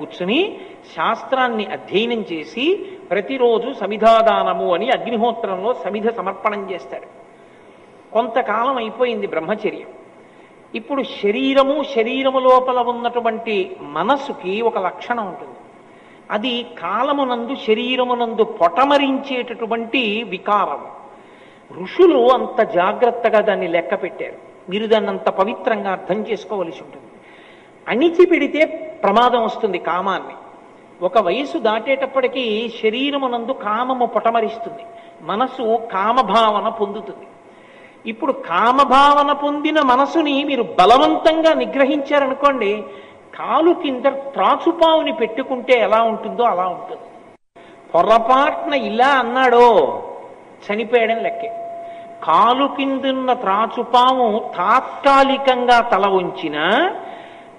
కూర్చుని శాస్త్రాన్ని అధ్యయనం చేసి ప్రతిరోజు సమిధాదానము అని అగ్నిహోత్రంలో సమిధ సమర్పణం చేస్తాడు. కొంతకాలం అయిపోయింది బ్రహ్మచర్యం. ఇప్పుడు శరీరము శరీరము లోపల ఉన్నటువంటి మనసుకి ఒక లక్షణం ఉంటుంది. అది కాలమునందు శరీరమునందు పొటమరించేటటువంటి వికారం. ఋషులు అంత జాగ్రత్తగా దాన్ని లెక్క పెట్టారు. మీరు దాన్ని అంత పవిత్రంగా అర్థం చేసుకోవలసి ఉంటుంది. అణిచిపెడితే ప్రమాదం వస్తుంది కామాన్ని. ఒక వయసు దాటేటప్పటికీ శరీరమునందు కామము పొటమరిస్తుంది. మనసు కామభావన పొందుతుంది. ఇప్పుడు కామభావన పొందిన మనసుని మీరు బలవంతంగా నిగ్రహించారనుకోండి కాలు కింద త్రాచుపావుని పెట్టుకుంటే ఎలా ఉంటుందో అలా ఉంటుంది. పొరపాటున ఇలా అన్నాడో చనిపోయడం లెక్కే. కాలు కిందున్న త్రాచుపాము తాత్కాలికంగా తల ఉంచిన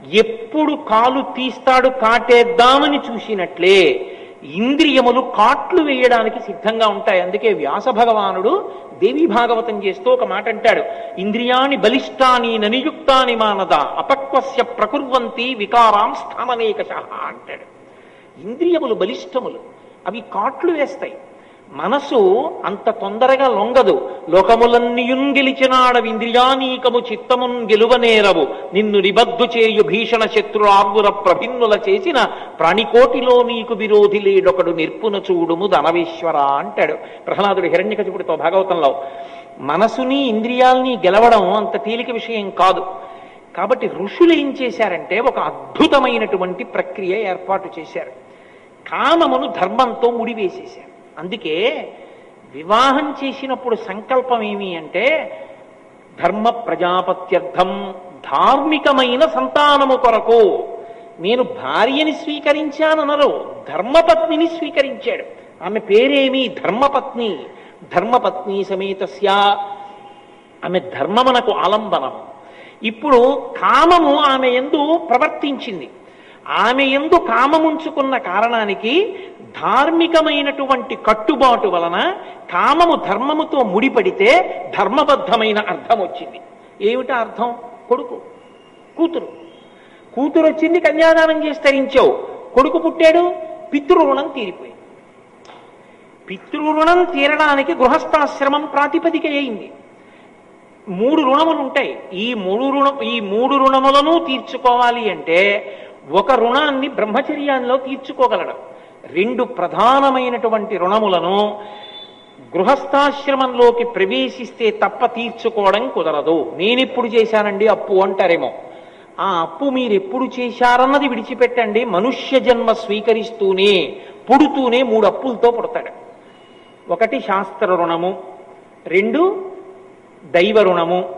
ఎప్పుడు కాలు తీస్తాడు కాటేద్దామని చూసినట్లే ఇంద్రియములు కాట్లు వేయడానికి సిద్ధంగా ఉంటాయి. అందుకే వ్యాస భగవానుడు దేవి భాగవతం చేస్తూ ఒక మాట అంటాడు. ఇంద్రియాని బలిష్టాని ననియుక్తాని మానద అపక్వస్య ప్రకుర్వంతి వికారాం స్థాననేకశ అంటాడు. ఇంద్రియములు బలిష్టములు అవి కాట్లు వేస్తాయి. మనసు అంత తొందరగా లొంగదు. లోకములన్నీయున్ గెలిచినాడ ఇంద్రియానీకము చిత్తమున్ గెలువనేరవు. నిన్ను నిబద్దు చేయు భీషణ శత్రు ఆర్గుర ప్రభిన్నుల చేసిన ప్రాణికోటిలో నీకు విరోధి లేడొకడు నిర్పున చూడుము ధనవేశ్వర అంటాడు. ప్రహ్లాదుడు హిరణ్యకచుపుడితో భాగవతంలో మనసుని ఇంద్రియాల్ని గెలవడం అంత తేలిక విషయం కాదు. కాబట్టి ఋషులు ఏం చేశారంటే ఒక అద్భుతమైనటువంటి ప్రక్రియ ఏర్పాటు చేశారు. కామమును ధర్మంతో ముడివేసేశారు. అందుకే వివాహం చేసినప్పుడు సంకల్పం ఏమి అంటే ధర్మ ప్రజాపత్యర్థం ధార్మికమైన సంతానము కొరకు. నేను భార్యని స్వీకరించాననరు ధర్మపత్నిని స్వీకరించాడు. ఆమె పేరేమి? ధర్మపత్ని. ధర్మపత్ని సమేతస్య. ఆమె ధర్మమునకు ఆలంబనం. ఇప్పుడు కామము ఆమె ఎందు ప్రవర్తించింది. ఆమె ఎందు కామముంచుకున్న కారణానికి ధార్మికమైనటువంటి కట్టుబాటు వలన కామము ధర్మముతో ముడిపడితే ధర్మబద్ధమైన అర్థం వచ్చింది ఏమిటా అర్థం? కొడుకు కూతురు. కూతురు వచ్చింది కన్యాదానం చేసి తరించావు. కొడుకు పుట్టాడు పితృరుణం తీరిపోయింది. పితృరుణం తీరడానికి గృహస్థాశ్రమం ప్రాతిపదిక అయింది మూడు రుణములు ఉంటాయి ఈ మూడు రుణం ఈ మూడు రుణములను తీర్చుకోవాలి అంటే ఒక రుణాన్ని బ్రహ్మచర్యంలో తీర్చుకోగలడు. రెండు ప్రధానమైనటువంటి రుణములను గృహస్థాశ్రమంలోకి ప్రవేశిస్తే తప్ప తీర్చుకోవడం కుదరదు. నేనెప్పుడు చేశానండి అప్పు అంటారేమో. ఆ అప్పు మీరెప్పుడు చేశారన్నది విడిచిపెట్టండి. మనుష్య జన్మ స్వీకరిస్తూనే పుడుతూనే మూడు అప్పులతో పుడతాడు. ఒకటి శాస్త్ర రుణము రెండు దైవ రుణము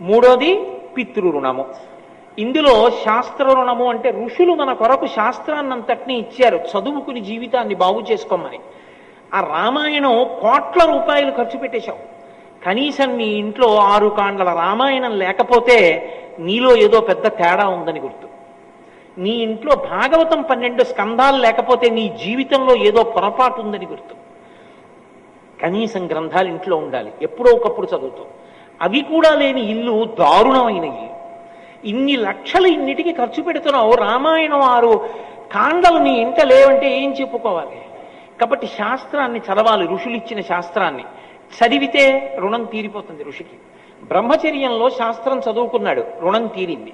మూడోది పితృ రుణము. ఇందులో శాస్త్ర రుణము అంటే ఋషులు మన కొరకు శాస్త్రాన్నంతటినీ ఇచ్చారు. చదువుకుని జీవితాన్ని బాగు చేసుకోమని. ఆ రామాయణం కోట్ల రూపాయలు ఖర్చు పెట్టేశావు. కనీసం నీ ఇంట్లో ఆరు కాండల రామాయణం లేకపోతే నీలో ఏదో పెద్ద తేడా ఉందని గుర్తు. నీ ఇంట్లో భాగవతం పన్నెండు స్కంధాలు లేకపోతే నీ జీవితంలో ఏదో పొరపాటు ఉందని గుర్తు. కనీసం గ్రంథాలు ఇంట్లో ఉండాలి. ఎప్పుడో ఒకప్పుడు చదువుతావు. అవి కూడా లేని ఇల్లు దారుణమైన ఇల్లు ఇన్ని లక్షలు ఇన్నిటికి ఖర్చు పెడుతున్నావు? రామాయణం ఆరు కాండలు నీ ఇంట లేవంటే ఏం చెప్పుకోవాలి? కాబట్టి శాస్త్రాన్ని చదవాలి ఋషులు ఇచ్చిన శాస్త్రాన్ని. చదివితే రుణం తీరిపోతుంది ఋషికి. బ్రహ్మచర్యంలో శాస్త్రం చదువుకున్నాడు రుణం తీరింది.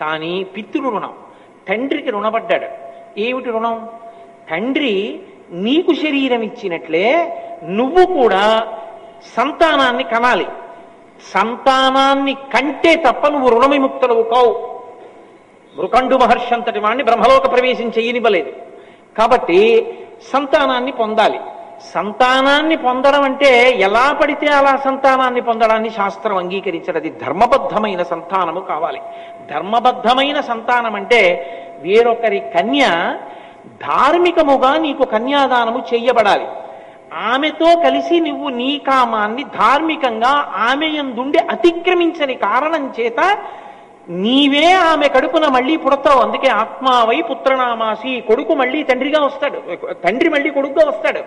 కానీ పితృ రుణం తండ్రికి రుణపడ్డాడు. ఏమిటి రుణం? తండ్రి నీకు శరీరం ఇచ్చినట్లే నువ్వు కూడా సంతానాన్ని కనాలి. సంతానాన్ని కంటే తప్ప నువ్వు రుణవిముక్తులవు కావు. మృకండు మహర్షి అంతటి వాడిని బ్రహ్మలోక ప్రవేశం చేయనివ్వలేదు కాబట్టి సంతానాన్ని పొందాలి. సంతానాన్ని పొందడం అంటే ఎలా పడితే అలా సంతానాన్ని పొందడాన్ని శాస్త్రం అంగీకరించడం అది ధర్మబద్ధమైన సంతానము కావాలి. ధర్మబద్ధమైన సంతానం అంటే వేరొకరి కన్య ధార్మికముగా నీకు కన్యాదానము చెయ్యబడాలి ఆమెతో కలిసి నువ్వు నీ కామాన్ని ధార్మికంగా ఆమె ఎందుండి అతిక్రమించని కారణం చేత నీవే ఆమె కడుపున మళ్ళీ పుడతావు. అందుకే ఆత్మావై పుత్రనామాసి కొడుకు మళ్ళీ తండ్రిగా వస్తాడు. తండ్రి మళ్ళీ కొడుకుగా వస్తాడు.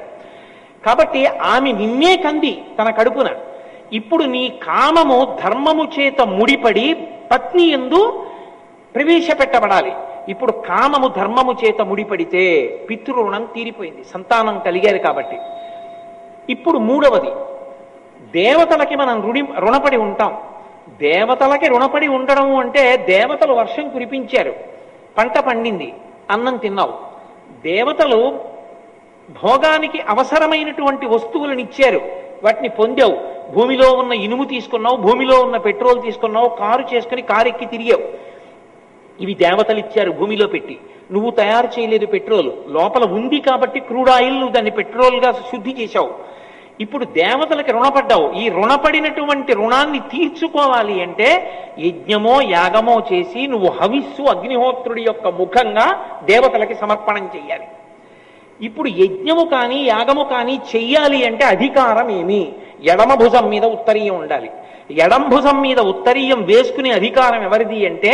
కాబట్టి ఆమె నిన్నే కంది తన కడుపున. ఇప్పుడు నీ కామము ధర్మము చేత ముడిపడి పత్ని ఎందు ప్రవేశపెట్టబడాలి. ఇప్పుడు కామము ధర్మము చేత ముడిపడితే పితృరుణం తీరిపోయింది. సంతానం కలిగారు కాబట్టి. ఇప్పుడు మూడవది దేవతలకి మనం రుణి రుణపడి ఉంటాం. దేవతలకి రుణపడి ఉండడం అంటే దేవతలు వర్షం కురిపించారు పంట పండింది అన్నం తిన్నావు. దేవతలు భోగానికి అవసరమైనటువంటి వస్తువులను ఇచ్చారు వాటిని పొందావు. భూమిలో ఉన్న ఇనుము తీసుకున్నావు భూమిలో ఉన్న పెట్రోల్ తీసుకున్నావు కారు చేసుకుని కారు ఎక్కి తిరిగావు. ఇవి దేవతలు ఇచ్చారు భూమిలో పెట్టి. నువ్వు తయారు చేయలేదు పెట్రోల్. లోపల ఉంది కాబట్టి క్రూడ్ ఆయిల్ నువ్వు దాన్ని పెట్రోల్గా శుద్ధి చేశావు. ఇప్పుడు దేవతలకి రుణపడ్డావు. ఈ రుణపడినటువంటి రుణాన్ని తీర్చుకోవాలి అంటే యజ్ఞమో యాగమో చేసి నువ్వు హవిస్సు అగ్నిహోత్రుడి యొక్క ముఖంగా దేవతలకి సమర్పణం చెయ్యాలి. ఇప్పుడు యజ్ఞము కానీ యాగము కానీ చెయ్యాలి అంటే అధికారం ఏమి? ఎడమ భుజం మీద ఉత్తరీయం ఉండాలి. ఎడం భుజం మీద ఉత్తరీయం వేసుకునే అధికారం ఎవరిది అంటే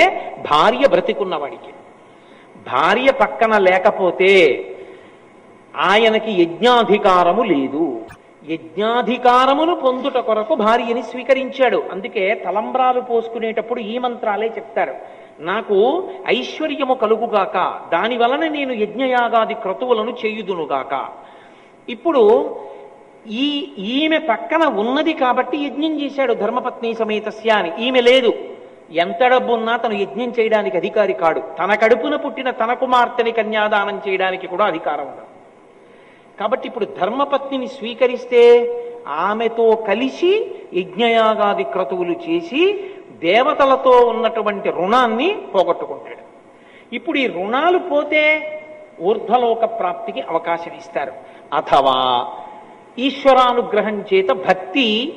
భార్య బ్రతికున్నవాడికి. భార్య పక్కన లేకపోతే ఆయనకి యజ్ఞాధికారము లేదు. యజ్ఞాధికారమును పొందుట కొరకు భార్యని స్వీకరించాడు. అందుకే తలంబ్రాలు పోసుకునేటప్పుడు ఈ మంత్రాలే చెప్తారు. నాకు ఐశ్వర్యము కలుగుగాక దాని వలన నేను యజ్ఞయాగాది క్రతువులను చేయుదునుగాక. ఇప్పుడు ఈ ఈమె పక్కన ఉన్నది కాబట్టి యజ్ఞం చేశాడు ధర్మపత్ని సమేతస్య అని. ఈమె లేదు. ఎంత డబ్బున్నా తను యజ్ఞం చేయడానికి అధికారి కాడు. తన కడుపున పుట్టిన తన కుమార్తెని కన్యాదానం చేయడానికి కూడా అధికారం ఉండదు. కాబట్టి ఇప్పుడు ధర్మపత్నిని స్వీకరిస్తే ఆమెతో కలిసి యజ్ఞయాగాది క్రతువులు చేసి దేవతలతో ఉన్నటువంటి రుణాన్ని పోగొట్టుకుంటాడు. ఇప్పుడు ఈ రుణాలు పోతే ఊర్ధ్వలోక ప్రాప్తికి అవకాశం ఇస్తారు. అథవా ఈశ్వరానుగ్రహం చేత భక్తి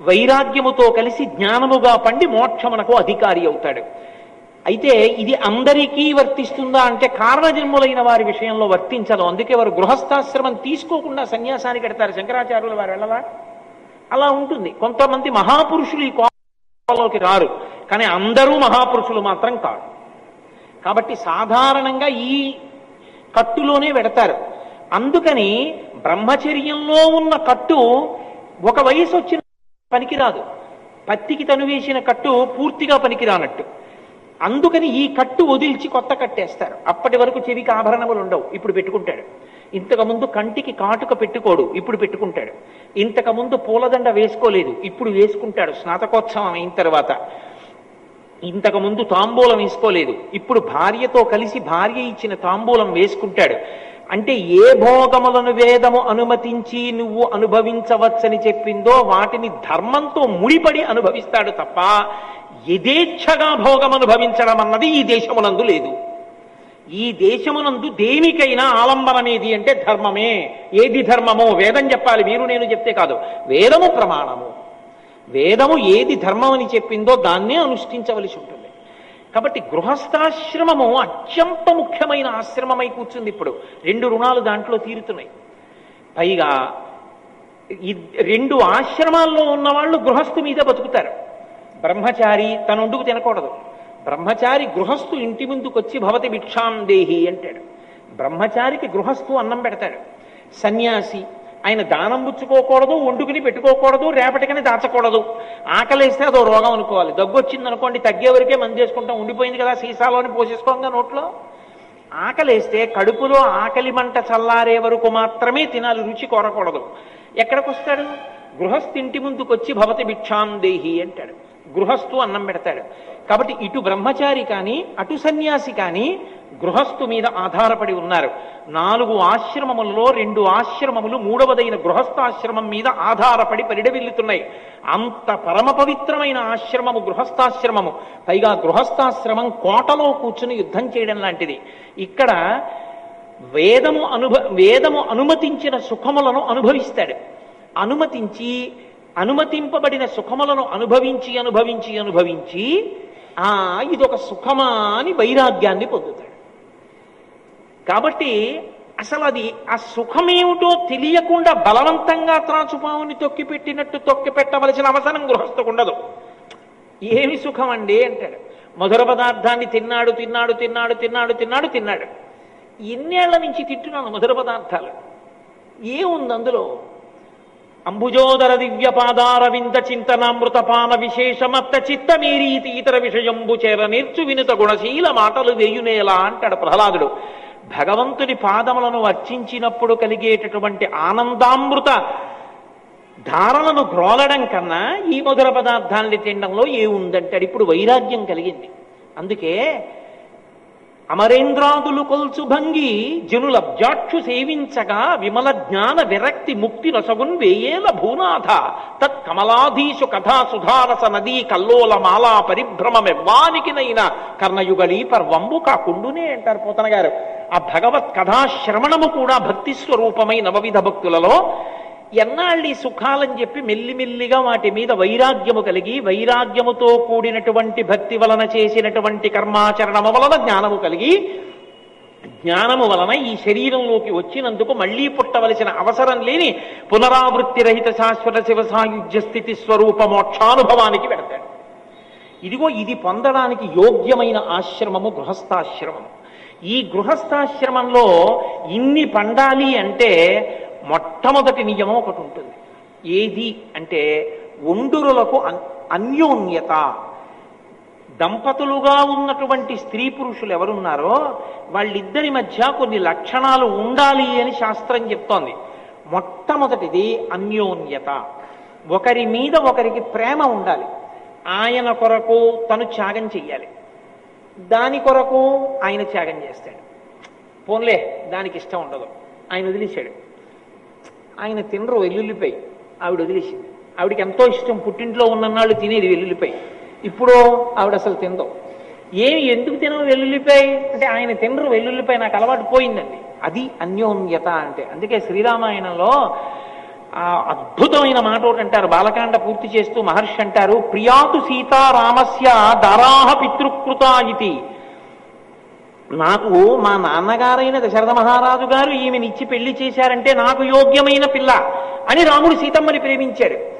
వైరాగ్యముతో కలిసి జ్ఞానముగా పండి మోక్షమునకు అధికారి అవుతాడు. అయితే ఇది అందరికీ వర్తిస్తుందా అంటే కారణజన్ములైన వారి విషయంలో వర్తించదు. అందుకే వారు గృహస్థాశ్రమం తీసుకోకుండా సన్యాసానికి పెడతారు శంకరాచార్యులు వారు. వెళ్ళవా అలా ఉంటుంది. కొంతమంది మహాపురుషులు ఈ కోపంలోకి రారు. కానీ అందరూ మహాపురుషులు మాత్రం కాదు కాబట్టి సాధారణంగా ఈ కట్టులోనే పెడతారు. అందుకని బ్రహ్మచర్యంలో ఉన్న కట్టు ఒక వయసు వచ్చిన పనికిరాదు. పత్తికి తను వేసిన కట్టు పూర్తిగా పనికిరానట్టు. అందుకని ఈ కట్టు వదిల్చి కొత్త కట్టేస్తారు. అప్పటి వరకు చెవికి ఆభరణములు ఉండవు. ఇప్పుడు పెట్టుకుంటాడు. ఇంతకుముందు కంటికి కాటుక పెట్టుకోడు. ఇప్పుడు పెట్టుకుంటాడు. ఇంతకుముందు పూలదండ వేసుకోలేదు. ఇప్పుడు వేసుకుంటాడు. స్నాతకోత్సవం అయిన తర్వాత. ఇంతకుముందు తాంబూలం వేసుకోలేదు. ఇప్పుడు భార్యతో కలిసి భార్య ఇచ్చిన తాంబూలం వేసుకుంటాడు. అంటే ఏ భోగములను వేదము అనుమతించి నువ్వు అనుభవించవచ్చని చెప్పిందో వాటిని ధర్మంతో ముడిపడి అనుభవిస్తాడు తప్ప యథేచ్ఛగా భోగం అనుభవించడం అన్నది ఈ దేశమునందు లేదు. ఈ దేశమునందు దేనికైనా ఆలంబనమేది అంటే ధర్మమే. ఏది ధర్మమో వేదం చెప్పాలి మీరు నేను చెప్తే కాదు. వేదము ప్రమాణము. వేదము ఏది ధర్మం అని చెప్పిందో దాన్నే అనుష్ఠించవలసి ఉంటుంది. కాబట్టి గృహస్థాశ్రమము అత్యంత ముఖ్యమైన ఆశ్రమమై కూర్చుంది ఇప్పుడు. రెండు రుణాలు దాంట్లో తీరుతున్నాయి. పైగా ఈ రెండు ఆశ్రమాల్లో ఉన్న వాళ్ళు గృహస్థు మీద బతుకుతారు. బ్రహ్మచారి తన వండుకు తినకూడదు. బ్రహ్మచారి గృహస్థు ఇంటి ముందుకొచ్చి భవతి భిక్షాం దేహి అంటాడు. బ్రహ్మచారికి గృహస్థు అన్నం పెడతాడు సన్యాసి ఆయన దానం పుచ్చుకోకూడదు వండుకుని పెట్టుకోకూడదు రేపటికని దాచకూడదు. ఆకలిస్తే అదో రోగం అనుకోవాలి. దగ్గు వచ్చింది అనుకోండి తగ్గే వరకే మంది చేసుకుంటాం ఉండిపోయింది కదా సీసాలోని పోసేసుకోంగా నోట్లో. ఆకలేస్తే కడుపులో ఆకలి మంట చల్లారే వరకు మాత్రమే తినాలి రుచి కోరకూడదు. ఎక్కడికి వస్తాడు గృహస్థింటి ముందుకొచ్చి భవతి భిక్షాం దేహి అంటాడు. గృహస్థు అన్నం పెడతాడు. కాబట్టి ఇటు బ్రహ్మచారి కానీ అటు సన్యాసి కానీ గృహస్థు మీద ఆధారపడి ఉన్నారు. నాలుగు ఆశ్రమములలో రెండు ఆశ్రమములు మూడవదైన గృహస్థాశ్రమం మీద ఆధారపడి పరిడవిల్లుతున్నాయి. అంత పరమ పవిత్రమైన ఆశ్రమము గృహస్థాశ్రమము. పైగా గృహస్థాశ్రమం కోటలో కూర్చుని యుద్ధం చేయడం లాంటిది. ఇక్కడ వేదము అనుభ వేదము అనుమతించిన సుఖములను అనుభవిస్తాడు. అనుమతించి అనుమతింపబడిన సుఖములను అనుభవించి అనుభవించి అనుభవించి ఆ ఇదొక సుఖమా అని వైరాగ్యాన్ని పొందుతాడు. కాబట్టి అసలు అది ఆ సుఖమేమిటో తెలియకుండా బలవంతంగా త్రాచుపావుని తొక్కి పెట్టినట్టు తొక్కి పెట్టవలసిన అవసరం గృహస్థకు ఉండదు. ఏమి సుఖం అండి అంటాడు. మధుర పదార్థాన్ని తిన్నాడు తిన్నాడు తిన్నాడు తిన్నాడు తిన్నాడు తిన్నాడు. ఎన్నేళ్ళ నుంచి తింటున్నాను మధుర పదార్థాలు. ఏముంది అందులో? అంబుజోదర దివ్య పాదారవింద చింతనామృత పాన విశేషమత్త చిత్తమేరీతి ఇతర విషయంబు చేర నేర్చు వినుత గుణశీల మాటలు వేయునేలా అంటాడు ప్రహ్లాదుడు. భగవంతుని పాదములను అర్చించినప్పుడు కలిగేటటువంటి ఆనందామృత ధారలను గ్రోలడం కన్నా ఈ మధుర పదార్థాన్ని తినడంలో ఏ ఉందంటాడు? ఇప్పుడు వైరాగ్యం కలిగింది. అందుకే అమరేంద్రాదులు కొల్చు భంగి జనుల జాక్షు సేవించగా విమల జ్ఞాన విరక్తి ముక్తి నొసగున్ వేయేల భూనాథ. తత్ కమలాధీశు కథా సుధారస నదీ కల్లోల మాలా పరిభ్రమమెవ్వానికినైన కర్ణయుగళీ పర్వంబు కాకుండునే అంటారు పోతన గారు. ఆ భగవత్ కథాశ్రవణము కూడా భక్తి స్వరూపమై నవవిధ భక్తులలో ఎన్నాళ్ళు ఈ సుఖాలని చెప్పి మెల్లిమెల్లిగా వాటి మీద వైరాగ్యము కలిగి వైరాగ్యముతో కూడినటువంటి భక్తి వలన చేసినటువంటి కర్మాచరణము వలన జ్ఞానము కలిగి జ్ఞానము వలన ఈ శరీరంలోకి వచ్చినందుకు మళ్ళీ పుట్టవలసిన అవసరం లేని పునరావృత్తి రహిత శాశ్వత శివ సాయుధ్య స్థితి స్వరూప మోక్షానుభవానికి పెడతాడు ఇదిగో ఇది పొందడానికి యోగ్యమైన ఆశ్రమము గృహస్థాశ్రమము. ఈ గృహస్థాశ్రమంలో ఇన్ని పండాలి అంటే మొట్టమొదటి నియమం ఒకటి ఉంటుంది. ఏది అంటే ఒండురులకు అన్- అన్యోన్యత. దంపతులుగా ఉన్నటువంటి స్త్రీ పురుషులు ఎవరున్నారో వాళ్ళిద్దరి మధ్య కొన్ని లక్షణాలు ఉండాలి అని శాస్త్రం చెప్తోంది. మొట్టమొదటిది అన్యోన్యత. ఒకరి మీద ఒకరికి ప్రేమ ఉండాలి. ఆయన కొరకు తను త్యాగం చెయ్యాలి. దాని కొరకు ఆయన త్యాగం చేస్తాడు. పోన్లే దానికి ఇష్టం ఉండదు. ఆయన వదిలేశాడు. ఆయన తినరు వెల్లుల్లిపాయి. ఆవిడ వదిలేసింది. ఆవిడకి ఎంతో ఇష్టం. పుట్టింట్లో ఉన్ననాళ్ళు తినేది వెల్లుల్లిపాయి. ఇప్పుడు ఆవిడ అసలు తిందో. ఏమి ఎందుకు తినవు వెల్లుల్లిపాయి? అంటే ఆయన తినరు వెల్లుల్లిపై నాకు అలవాటు పోయిందండి. అది అన్యోన్యత అంటే. అందుకే శ్రీరామాయణంలో ఆ అద్భుతమైన మాట ఒకటి అంటారు. బాలకాండ పూర్తి చేస్తూ మహర్షి అంటారు ప్రియాతు సీతారామస్య దారాహ పితృకృత ఇది నాకు మా నాన్నగారైన దశరథ మహారాజు గారు ఈమెనిచ్చి పెళ్ళి చేశారంటే నాకు యోగ్యమైన పిల్ల అని రాముడు సీతమ్మని ప్రేమించాడు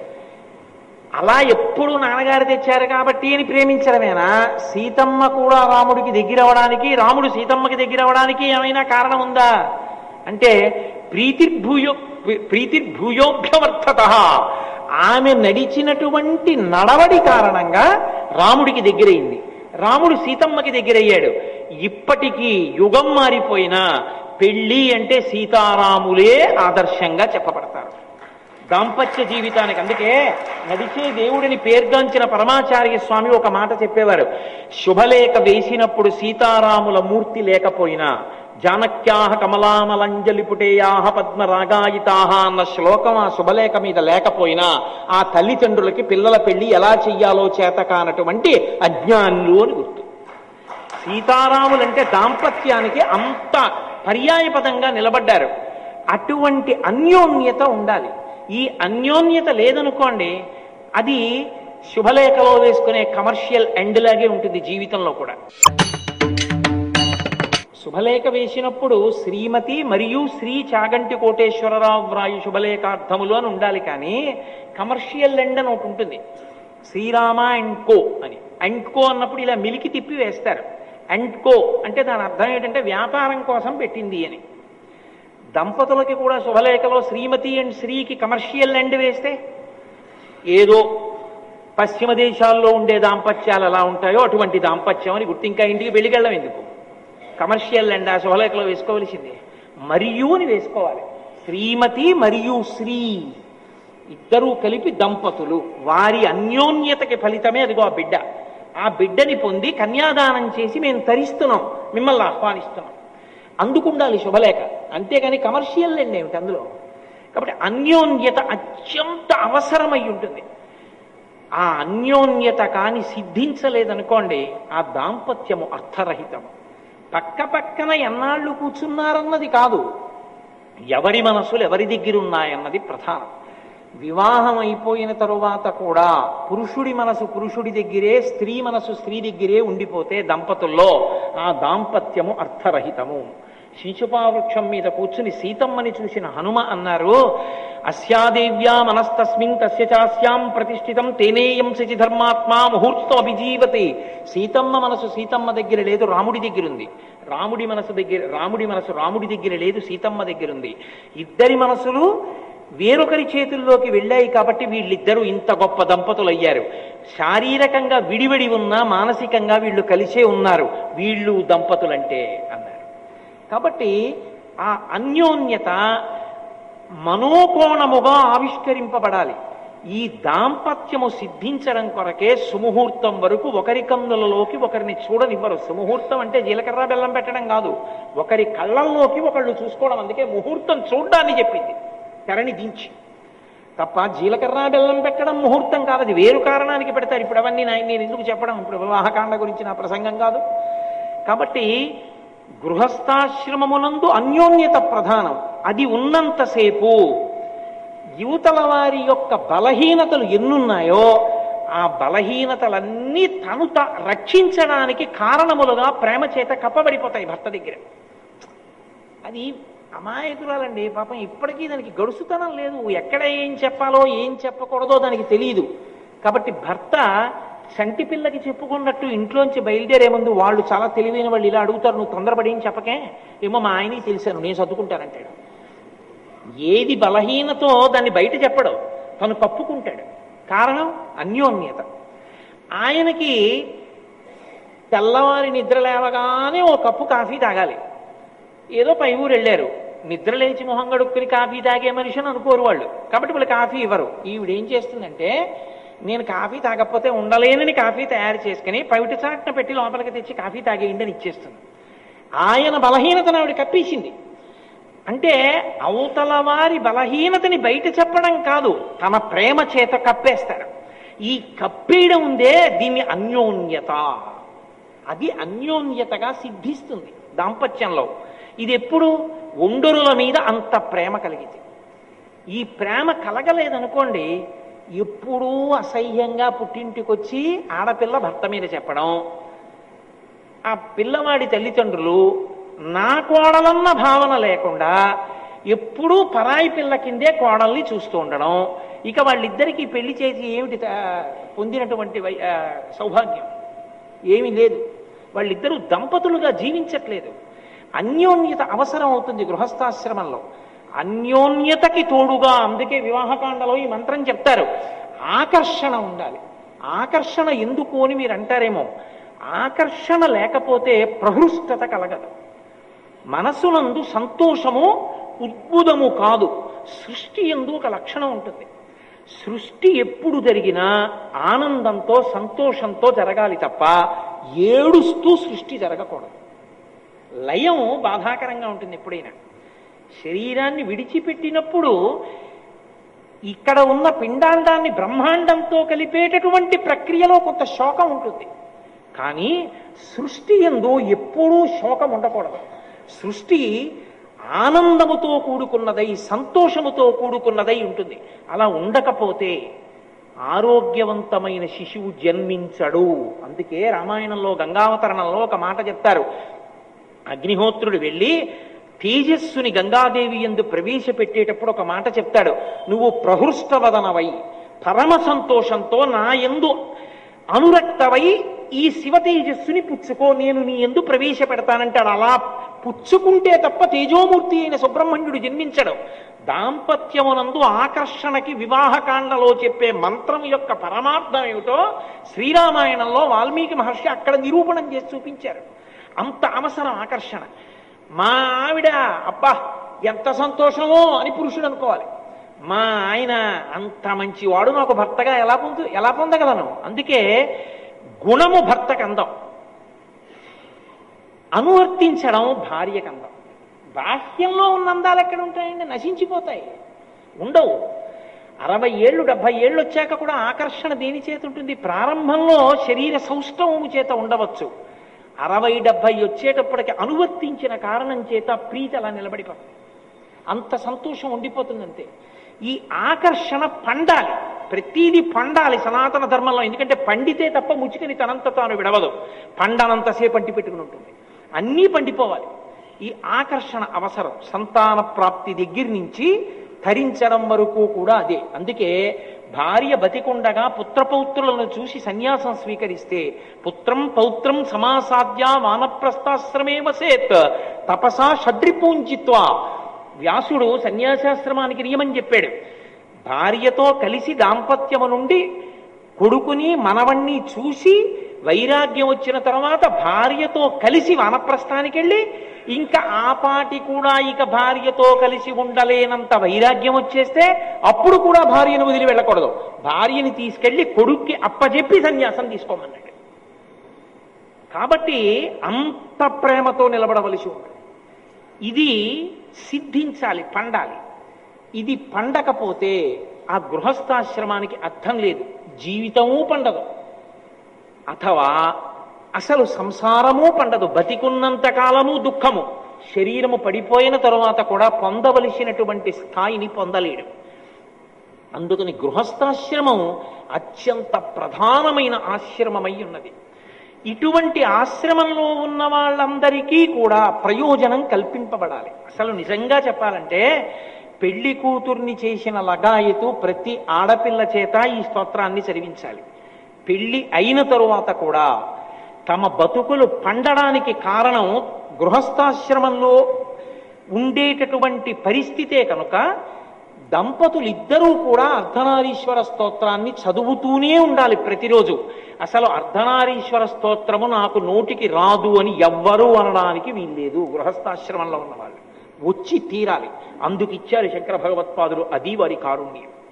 అలా ఎప్పుడు నాన్నగారు తెచ్చారు కాబట్టి అని ప్రేమించడమేనా? సీతమ్మ కూడా రాముడికి దగ్గర అవడానికి రాముడు సీతమ్మకి దగ్గరవడానికి ఏమైనా కారణం ఉందా? అంటే ప్రీతిర్భూయో ప్రీతిర్భూయోభ్యవర్ధత. ఆమె నడిచినటువంటి నడవడి కారణంగా రాముడికి దగ్గరైంది. రాముడు సీతమ్మకి దగ్గరయ్యాడు. ఇప్పటికీ యుగం మారిపోయినా పెళ్ళి అంటే సీతారాములే ఆదర్శంగా చెప్పబడతారు. దాంపత్య జీవితానికి అందుకే నడిచే దేవుడిని పేర్గాంచిన పరమాచార్య స్వామి ఒక మాట చెప్పేవారు. శుభలేఖ వేసినప్పుడు సీతారాముల మూర్తి లేకపోయినా జానక్యాహ కమలామలంజలిపుటేయాహ పద్మరాగాయితాహ అన్న శ్లోకం ఆ శుభలేఖ మీద లేకపోయినా ఆ తల్లిదండ్రులకి పిల్లల పెళ్ళి ఎలా చెయ్యాలో చేత కానటువంటి అజ్ఞానులు అని గుర్తు. సీతారాములంటే దాంపత్యానికి అంత పర్యాయపదంగా నిలబడ్డారు. అటువంటి అన్యోన్యత ఉండాలి. ఈ అన్యోన్యత లేదనుకోండి అది శుభలేఖలో వేసుకునే కమర్షియల్ ఎండ్ లాగే ఉంటుంది జీవితంలో కూడా. శుభలేఖ వేసినప్పుడు శ్రీమతి మరియు శ్రీ చాగంటి కోటేశ్వరరావు వ్రాయు శుభలేఖార్థములు అని ఉండాలి కానీ కమర్షియల్ ఎండ్ అని ఒకటి ఉంటుంది. శ్రీరామ అండ్ కో అని. అండ్ కో అన్నప్పుడు ఇలా మిలికి తిప్పి వేస్తారు. అండ్ కో అంటే దాని అర్థం ఏంటంటే వ్యాపారం కోసం పెట్టింది అని. దంపతులకి కూడా శుభలేఖలో శ్రీమతి అండ్ శ్రీకి కమర్షియల్ ఎండ్ వేస్తే ఏదో పశ్చిమ దేశాల్లో ఉండే దాంపత్యాలు ఎలా ఉంటాయో అటువంటి దాంపత్యం అని గుర్తు ఇంకా ఇంటికి వెళ్ళికెళ్ళం ఎందుకు? కమర్షియల్ ఎండ్ ఆ శుభలేఖలో వేసుకోవలసిందే. మరియు అని వేసుకోవాలి. శ్రీమతి మరియు శ్రీ ఇద్దరూ కలిపి దంపతులు. వారి అన్యోన్యతకి ఫలితమే అదిగో ఆ బిడ్డ. ఆ బిడ్డని పొంది కన్యాదానం చేసి మేము తరిస్తున్నాం మిమ్మల్ని ఆహ్వానిస్తున్నాం. అందుకుండాలి శుభలేఖ. అంతేగాని కమర్షియల్ అండి ఏమిటి అందులో? కాబట్టి అన్యోన్యత అత్యంత అవసరమై ఉంటుంది. ఆ అన్యోన్యత కాని సిద్ధించలేదనుకోండి ఆ దాంపత్యము అర్థరహితము. పక్క పక్కన ఎన్నాళ్ళు కూర్చున్నారన్నది కాదు ఎవరి మనసులు ఎవరి దగ్గర ఉన్నాయన్నది ప్రధానం. వివాహం అయిపోయిన తరువాత కూడా పురుషుడి మనసు పురుషుడి దగ్గరే స్త్రీ మనసు స్త్రీ దగ్గరే ఉండిపోతే దంపతుల్లో ఆ దాంపత్యము అర్థరహితము. శిశుపావృక్షం మీద కూర్చుని సీతమ్మని చూసిన హనుమ అన్నారు అస్యాదేవ్యా మనస్తస్మిన్ తస్య చాస్యాం ప్రతిష్ఠితం తేనేయం శచి ధర్మాత్మా ముహూర్తం అభిజీవతి. సీతమ్మ మనసు సీతమ్మ దగ్గర లేదు రాముడి దగ్గర ఉంది రాముడి మనసు దగ్గర రాముడి మనసు రాముడి దగ్గర లేదు సీతమ్మ దగ్గర ఉంది ఇద్దరి మనసులు వేరొకరి చేతుల్లోకి వెళ్ళాయి కాబట్టి వీళ్ళిద్దరూ ఇంత గొప్ప దంపతులు అయ్యారు శారీరకంగా విడివిడి ఉన్నా మానసికంగా వీళ్ళు కలిసే ఉన్నారు. వీళ్ళు దంపతులంటే అన్నారు. కాబట్టి ఆ అన్యోన్యత మనోకోణముగా ఆవిష్కరింపబడాలి. ఈ దాంపత్యము సిద్ధించడం కొరకే సుముహూర్తం వరకు ఒకరి కన్నులలోకి ఒకరిని చూడనివ్వరు. సుముహూర్తం అంటే జీలకర్ర బెల్లం పెట్టడం కాదు. ఒకరి కళ్ళల్లోకి ఒకళ్ళు చూసుకోవడం. అందుకే ముహూర్తం చూడ్డాన్ని చెప్పింది. కరణి దించి. తప్ప జీలకర్ర బెల్లం పెట్టడం ముహూర్తం కాదు అది వేరు కారణానికి పెడతారు. ఇప్పుడు అవన్నీ నా- నేను ఎందుకు చెప్పడం? ఇప్పుడు వివాహకాండ గురించి నా ప్రసంగం కాదు. కాబట్టి గృహస్థాశ్రమమునందు అన్యోన్యత ప్రధానం. అది ఉన్నంతసేపు యువతల వారి యొక్క బలహీనతలు ఎన్నున్నాయో ఆ బలహీనతలన్నీ తను త- రక్షించడానికి కారణములుగా ప్రేమ చేత కప్పబడిపోతాయి భర్త దగ్గర. అది అమాయకురాలండి పాపం ఇప్పటికీ దానికి గడుసుతనం లేదు. ఎక్కడ ఏం చెప్పాలో ఏం చెప్పకూడదో దానికి తెలియదు కాబట్టి భర్త సంటి పిల్లకి చెప్పుకున్నట్టు ఇంట్లోంచి బయలుదేరే ముందు వాళ్ళు చాలా తెలివైన వాళ్ళు ఇలా అడుగుతారు నువ్వు తొందరపడి ఏం చెప్పకే? ఏమో మా ఆయనకి తెలిసాను నేను చదువుకుంటానంటాడు ఏది బలహీనతో దాన్ని బయట చెప్పడు తను కప్పుకుంటాడు. కారణం అన్యోన్యత. ఆయనకి తెల్లవారి నిద్ర లేవగానే ఓ కప్పు కాఫీ తాగాలి. ఏదో పై ఊరు వెళ్ళారు. నిద్ర లేచి మొహం గడుక్కుని కాఫీ తాగే మనిషి అని అనుకోరు వాళ్ళు. కాబట్టి వాళ్ళు కాఫీ ఇవ్వరు. ఈవిడ ఏం చేస్తుందంటే నేను కాఫీ తాగకపోతే ఉండలేనని కాఫీ తయారు చేసుకుని పవిటి చాట్న పెట్టి లోపలికి తెచ్చి కాఫీ తాగేయండి అని ఇచ్చేస్తుంది. ఆయన బలహీనతను ఆవిడ కప్పించింది అంటే అవతల వారి బలహీనతని బయట చెప్పడం కాదు తన ప్రేమ చేత కప్పేస్తారు. ఈ కప్పేయడం ఉందే దీన్ని అన్యోన్యత. అది అన్యోన్యతగా సిద్ధిస్తుంది దాంపత్యంలో. ఇది ఎప్పుడు ఒండరుల మీద అంత ప్రేమ కలిగింది. ఈ ప్రేమ కలగలేదనుకోండి ఎప్పుడూ అసహ్యంగా పుట్టింటికొచ్చి ఆడపిల్ల భర్త మీద చెప్పడం ఆ పిల్లవాడి తల్లిదండ్రులు నా కోడలన్న భావన లేకుండా ఎప్పుడూ పరాయి పిల్ల కిందే కోడల్ని చూస్తూ ఉండడం ఇక వాళ్ళిద్దరికీ పెళ్ళి చేసి ఏమిటి పొందినటువంటి వై- సౌభాగ్యం? ఏమీ లేదు. వాళ్ళిద్దరూ దంపతులుగా జీవించట్లేదు. అన్యోన్యత అవసరం అవుతుంది గృహస్థాశ్రమంలో. అన్యోన్యతకి తోడుగా అందుకే వివాహకాండలో ఈ మంత్రం చెప్తారు. ఆకర్షణ ఉండాలి. ఆకర్షణ ఎందుకు అని మీరు అంటారేమో. ఆకర్షణ లేకపోతే ప్రహృష్టత కలగదు. మనసునందు సంతోషము ఉద్భుతము కాదు. సృష్టి ఎందు ఒక లక్షణం ఉంటుంది. సృష్టి ఎప్పుడు జరిగినా ఆనందంతో సంతోషంతో జరగాలి తప్ప ఏడుస్తూ సృష్టి జరగకూడదు. లయం బాధాకరంగా ఉంటుంది ఎప్పుడైనా. శరీరాన్ని విడిచిపెట్టినప్పుడు ఇక్కడ ఉన్న పిండాండాన్ని బ్రహ్మాండంతో కలిపేటటువంటి ప్రక్రియలో కొంత శోకం ఉంటుంది. కానీ సృష్టి ఎందు ఎప్పుడూ శోకం ఉండకూడదు. సృష్టి ఆనందముతో కూడుకున్నదై సంతోషముతో కూడుకున్నదై ఉంటుంది. అలా ఉండకపోతే ఆరోగ్యవంతమైన శిశువు జన్మించడు. అందుకే రామాయణంలో గంగావతరణంలో ఒక మాట చెప్తారు. అగ్నిహోత్రుడు వెళ్ళి తేజస్సుని గంగాదేవి ఎందు ప్రవేశపెట్టేటప్పుడు ఒక మాట చెప్తాడు. నువ్వు ప్రహృష్టవదనవై పరమ సంతోషంతో నా ఎందు అనురక్తవై ఈ శివ తేజస్సుని పుచ్చుకో నేను నీ ఎందు ప్రవేశపెడతానంటాడు. అలా పుచ్చుకుంటే తప్ప తేజోమూర్తి అయిన సుబ్రహ్మణ్యుడు జన్మించడు. దాంపత్యమునందు ఆకర్షణకి వివాహకాండలో చెప్పే మంత్రం యొక్క పరమార్థం ఏమిటో శ్రీరామాయణంలో వాల్మీకి మహర్షి అక్కడ నిరూపణం చేసి చూపించారు. అంత అవసరం ఆకర్షణ. మా ఆవిడ అబ్బా ఎంత సంతోషమో అని పురుషుడు అనుకోవాలి. మా ఆయన అంత మంచివాడు నాకు భర్తగా ఎలా పొందు ఎలా పొందగలను? అందుకే గుణము భర్తకు అందం. అనువర్తించడం భార్యకు అందం. బాహ్యంలో ఉన్న అందాలు ఎక్కడ ఉంటాయండి? నశించిపోతాయి. ఉండవు. అరవై ఏళ్ళు డెబ్బై ఏళ్ళు వచ్చాక కూడా ఆకర్షణ దేని చేత ఉంటుంది? ప్రారంభంలో శరీర సౌష్ఠవము చేత ఉండవచ్చు. అరవై డెబ్బై వచ్చేటప్పటికి అనువర్తించిన కారణం చేత ప్రీతి అలా నిలబడిపోతుంది. అంత సంతోషం ఉండిపోతుందంతే. ఈ ఆకర్షణ పండాలి. ప్రతిదీ పండాలి సనాతన ధర్మంలో. ఎందుకంటే పండితే తప్ప ముచ్చుకని తనంత తాను విడవదు. పండనంతసేపు అంటి పెట్టుకుని ఉంటుంది. అన్నీ పండిపోవాలి. ఈ ఆకర్షణ అవసరం. సంతాన ప్రాప్తి దగ్గర నుంచి ధరించడం వరకు కూడా అదే. అందుకే భార్య బతికుండగా పుత్రపౌత్రులను చూసి సన్యాసం స్వీకరిస్తే పుత్రం పౌత్రం సమాసాద్య వానప్రస్థాశ్రమే వసేత్ తపసా షడ్రిపూంజిత్వ. వ్యాసుడు సన్యాసాశ్రమానికి నియమం చెప్పాడు. భార్యతో కలిసి దాంపత్యము నుండి కొడుకుని మనవణ్ణి చూసి వైరాగ్యం వచ్చిన తర్వాత భార్యతో కలిసి వానప్రస్థానికి వెళ్ళి ఇంకా ఆపాటి కూడా ఇక భార్యతో కలిసి ఉండలేనంత వైరాగ్యం వచ్చేస్తే అప్పుడు కూడా భార్యను వదిలి వెళ్ళకూడదు. భార్యని తీసుకెళ్ళి కొడుక్కి అప్పజెప్పి సన్యాసం తీసుకోమన్నాడు. కాబట్టి అంత ప్రేమతో నిలబడవలసి ఉంటుంది. ఇది సిద్ధించాలి పండాలి. ఇది పండకపోతే ఆ గృహస్థాశ్రమానికి అర్థం లేదు. జీవితమూ పండదు. అథవా అసలు సంసారము పండదు బతికున్నంత కాలము దుఃఖము. శరీరము పడిపోయిన తరువాత కూడా పొందవలసినటువంటి స్థాయిని పొందలేడు. అందుకని గృహస్థాశ్రమం అత్యంత ప్రధానమైన ఆశ్రమమై ఉన్నది. ఇటువంటి ఆశ్రమంలో ఉన్న వాళ్ళందరికీ కూడా ప్రయోజనం కల్పింపబడాలి. అసలు నిజంగా చెప్పాలంటే పెళ్ళి కూతుర్ని చేసిన లగాయతు ప్రతి ఆడపిల్ల చేత ఈ స్తోత్రాన్ని చదివించాలి. పెళ్ళి అయిన తరువాత కూడా తమ బతుకులు పండడానికి కారణం గృహస్థాశ్రమంలో ఉండేటటువంటి పరిస్థితే కనుక దంపతులు ఇద్దరూ కూడా అర్ధనారీశ్వర స్తోత్రాన్ని చదువుతూనే ఉండాలి ప్రతిరోజు. అసలు అర్ధనారీశ్వర స్తోత్రము నాకు నోటికి రాదు అని ఎవ్వరూ అనడానికి వీల్లేదు. గృహస్థాశ్రమంలో ఉన్నవాళ్ళు. వచ్చి తీరాలి. అందుకు ఇచ్చారు శంకర భగవత్పాదులు అది వారి కారుణ్యం.